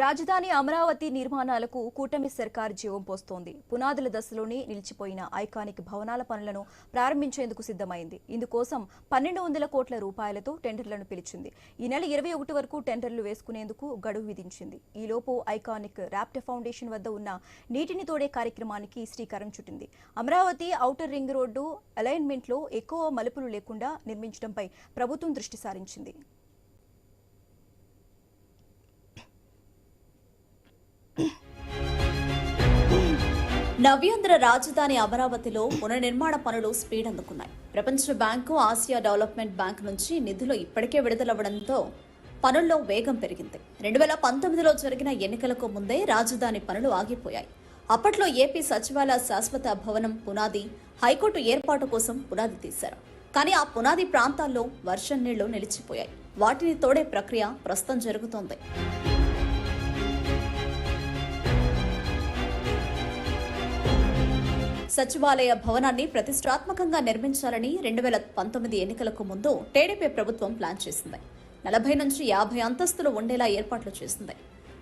రాజధాని అమరావతి నిర్మాణాలకు కూటమి సర్కార్ జీవం పోస్తోంది. పునాదుల దశలోనే నిలిచిపోయిన ఐకానిక్ భవనాల పనులను ప్రారంభించేందుకు సిద్ధమైంది. ఇందుకోసం పన్నెండు వందల కోట్ల రూపాయలతో టెండర్లను పిలిచింది. ఈ నెల ఇరవై ఒకటి వరకు టెండర్లు వేసుకునేందుకు గడువు విధించింది. ఈలోపు ఐకానిక్ ర్యాప్ట ఫౌండేషన్ వద్ద ఉన్న నీటిని తోడే కార్యక్రమానికి శ్రీకారం చుట్టింది. అమరావతి ఔటర్ రింగ్ రోడ్డు అలైన్మెంట్లో ఎక్కువ మలుపులు లేకుండా నిర్మించడంపై ప్రభుత్వం దృష్టి సారించింది. నవ్యాంధ్ర రాజధాని అమరావతిలో పునర్నిర్మాణ పనులు స్పీడ్ అందుకున్నాయి. ప్రపంచ బ్యాంకు ఆసియా డెవలప్మెంట్ బ్యాంక్ నుంచి నిధులు ఇప్పటికే విడుదలవ్వడంతో పనుల్లో వేగం పెరిగింది. రెండు వేల పంతొమ్మిదిలో జరిగిన ఎన్నికలకు ముందే రాజధాని పనులు ఆగిపోయాయి. అప్పట్లో ఏపీ సచివాలయ శాశ్వత భవనం పునాది హైకోర్టు ఏర్పాటు కోసం పునాది తీశారు. కానీ ఆ పునాది ప్రాంతాల్లో వర్షం నీళ్ళు నిలిచిపోయాయి. వాటిని తోడే ప్రక్రియ ప్రస్తుతం జరుగుతోంది. సచివాలయ భవనాన్ని ప్రతిష్టాత్మకంగా నిర్మించాలని రెండు వేల పంతొమ్మిది ఎన్నికలకు ముందు టీడీపీ ప్రభుత్వం ప్లాన్ చేసింది. నలభై నుంచి యాభై అంతస్తులు ఉండేలా ఏర్పాట్లు చేసింది.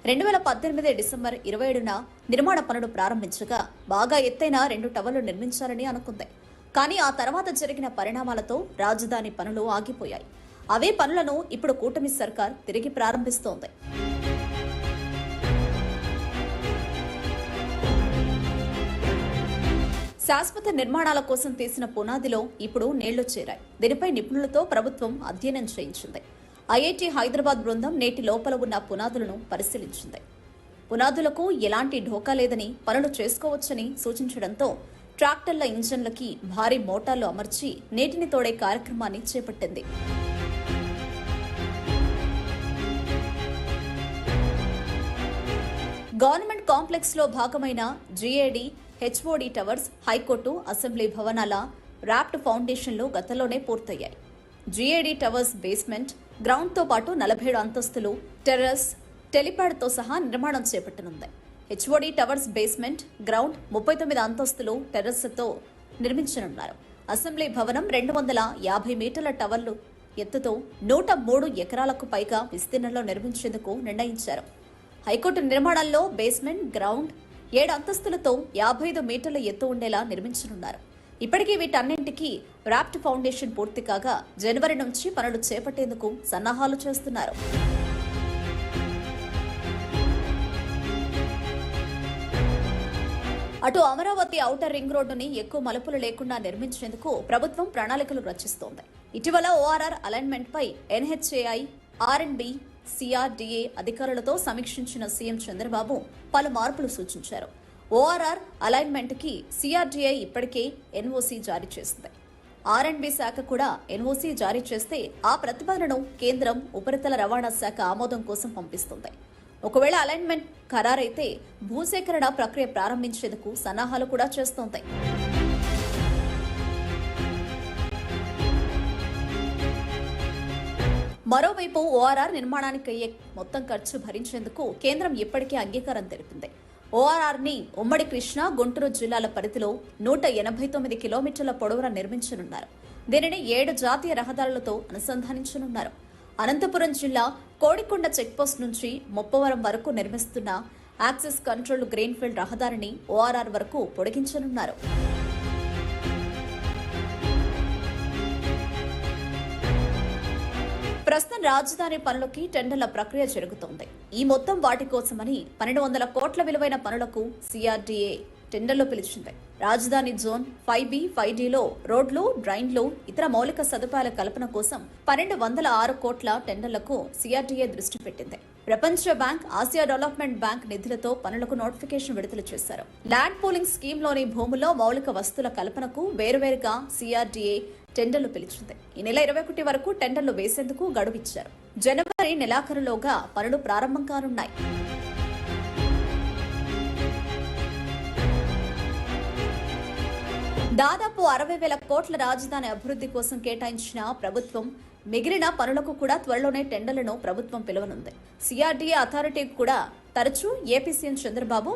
రెండు వేల పద్దెనిమిది డిసెంబర్ ఇరవై ఏడున నిర్మాణ పనులు ప్రారంభించగా బాగా ఎత్తైన రెండు టవర్లు నిర్మించాలని అనుకుంది. కానీ ఆ తర్వాత జరిగిన పరిణామాలతో రాజధాని పనులు ఆగిపోయాయి. అవే పనులను ఇప్పుడు కూటమి సర్కార్ తిరిగి ప్రారంభిస్తోంది. శాశ్వత నిర్మాణాల కోసం తీసిన పునాదిలో ఇప్పుడు నీళ్ళు చేరాయి. దీనిపై నిపుణులతో ప్రభుత్వం అధ్యయనం చేయించింది. ఐఐటి హైదరాబాద్ బృందం నేటి లోపల ఉన్న పునాదులను పరిశీలించింది. పునాదులకు ఎలాంటి ఢోకా లేదని పనులు చేసుకోవచ్చని సూచించడంతో ట్రాక్టర్ల ఇంజన్లకి భారీ మోటార్లు అమర్చి నీటిని తోడే కార్యక్రమాన్ని చేపట్టింది. గవర్నమెంట్ కాంప్లెక్స్లో భాగమైన GAD HOD towers high court assembly భవనాల ర్యాప్ట్ ఫౌండేషన్లు గతంలోనే పూర్తయ్యాయి. జీఏడి టవర్స్ బేస్మెంట్ గ్రౌండ్తో పాటు నలభై ఏడు అంతస్తులు టెర్రస్ టెలిప్యాడ్తో సహా నిర్మాణం చేపట్టనుంది. హెచ్ఓడి టవర్స్ బేస్మెంట్ గ్రౌండ్ ముప్పై తొమ్మిది అంతస్తులు టెర్రస్తో నిర్మించనున్నారు. అసెంబ్లీ భవనం రెండు వందల యాభై మీటర్ల టవర్లు ఎత్తుతో నూట మూడు ఎకరాలకు పైగా విస్తీర్ణంలో నిర్మించేందుకు నిర్ణయించారు. హైకోర్టు నిర్మాణంలో బేస్మెంట్ గ్రౌండ్ ఏడు అంతస్తులతో యాభై ఐదు మీటర్ల ఎత్తు ఉండేలా నిర్మించనున్నారు. ఇప్పటికీ వీటన్నింటికీ ర్యాప్ట్ ఫౌండేషన్ పూర్తి కాగా జనవరి నుంచి పనులు చేపట్టేందుకు సన్నాహాలు చేస్తున్నారు. అటు అమరావతి ఔటర్ రింగ్ రోడ్డుని ఎక్కువ మలుపులు లేకుండా నిర్మించేందుకు ప్రభుత్వం ప్రణాళికలు రచిస్తోంది. ఇటీవల ORR alignment pi NHAI R and B CRDA అధికారులతో సమీక్షించిన సీఎం చంద్రబాబు పలు మార్పులు సూచించారు. ఓఆర్ఆర్ అలైన్మెంట్కి సిఆర్డీఐ ఇప్పటికే ఎన్ఓసీ జారీ చేసింది. ఆర్ఎండ్బి శాఖ కూడా ఎన్ఓసీ జారీ చేస్తే ఆ ప్రతిపాదనను కేంద్రం ఉపరితల రవాణా శాఖ ఆమోదం కోసం పంపిస్తుంది. ఒకవేళ అలైన్మెంట్ ఖరారైతే భూసేకరణ ప్రక్రియ ప్రారంభించేందుకు సన్నాహాలు కూడా చేస్తోంది. మరోవైపు ఓఆర్ఆర్ నిర్మాణానికి అయ్యే మొత్తం ఖర్చు భరించేందుకు కేంద్రం ఇప్పటికే అంగీకారం తెలిపింది. ఓఆర్ఆర్ని ఉమ్మడి కృష్ణా గుంటూరు జిల్లాల పరిధిలో నూట ఎనభై తొమ్మిది కిలోమీటర్ల పొడవున నిర్మించనున్నారు. దీనిని ఏడు జాతీయ రహదారులతో అనుసంధానించనున్నారు. అనంతపురం జిల్లా కోడికొండ చెక్పోస్ట్ నుంచి ముప్పవరం వరకు నిర్మిస్తున్న యాక్సెస్ కంట్రోల్ గ్రీన్ఫీల్డ్ రహదారిని ఓఆర్ఆర్ వరకు పొడిగించనున్నారు. ప్రస్తుతం రాజధాని పనులకి టెండర్ల ప్రక్రియ జరుగుతోంది. ఈ మొత్తం వాటి కోసమని పన్నెండు వందల కోట్ల విలువైన పనులకు సిఆర్డీఏ టెండర్లు పిలిచింది. రాజధాని జోన్ ఫైవ్ బి ఫైవ్ డిలో రోడ్లు డ్రైన్లు ఇతర మౌలిక సదుపాయాల కల్పన కోసం పన్నెండు వందల ఆరు కోట్ల టెండర్లకు సిఆర్డీఏ దృష్టి పెట్టింది. ప్రపంచ బ్యాంక్ ఆసియా డెవలప్మెంట్ బ్యాంక్ నిధులతో పనులకు నోటిఫికేషన్ విడుదల చేశారు. ల్యాండ్ పూలింగ్ స్కీమ్లోని భూముల్లో మౌలిక వస్తువుల కల్పనకు వేరువేరుగా సిఆర్డీఏ టెండర్లు పిలిచింది. ఈ నెల ఇరవై ఒకటి వరకు టెండర్లు వేసేందుకు గడువిచ్చారు. జనవరి నెలాఖరులోగా పనులు ప్రారంభం కానున్నాయి. దాదాపు అరవై వేల కోట్ల రాజధాని అభివృద్ధి కోసం కేటాయించిన ప్రభుత్వం మిగిలిన పనులకు కూడా త్వరలోనే టెండర్లను ప్రభుత్వం పిలువనుంది. సిఆర్డీఏ అథారిటీ కూడా తరచూ ఏపీ సీఎం చంద్రబాబు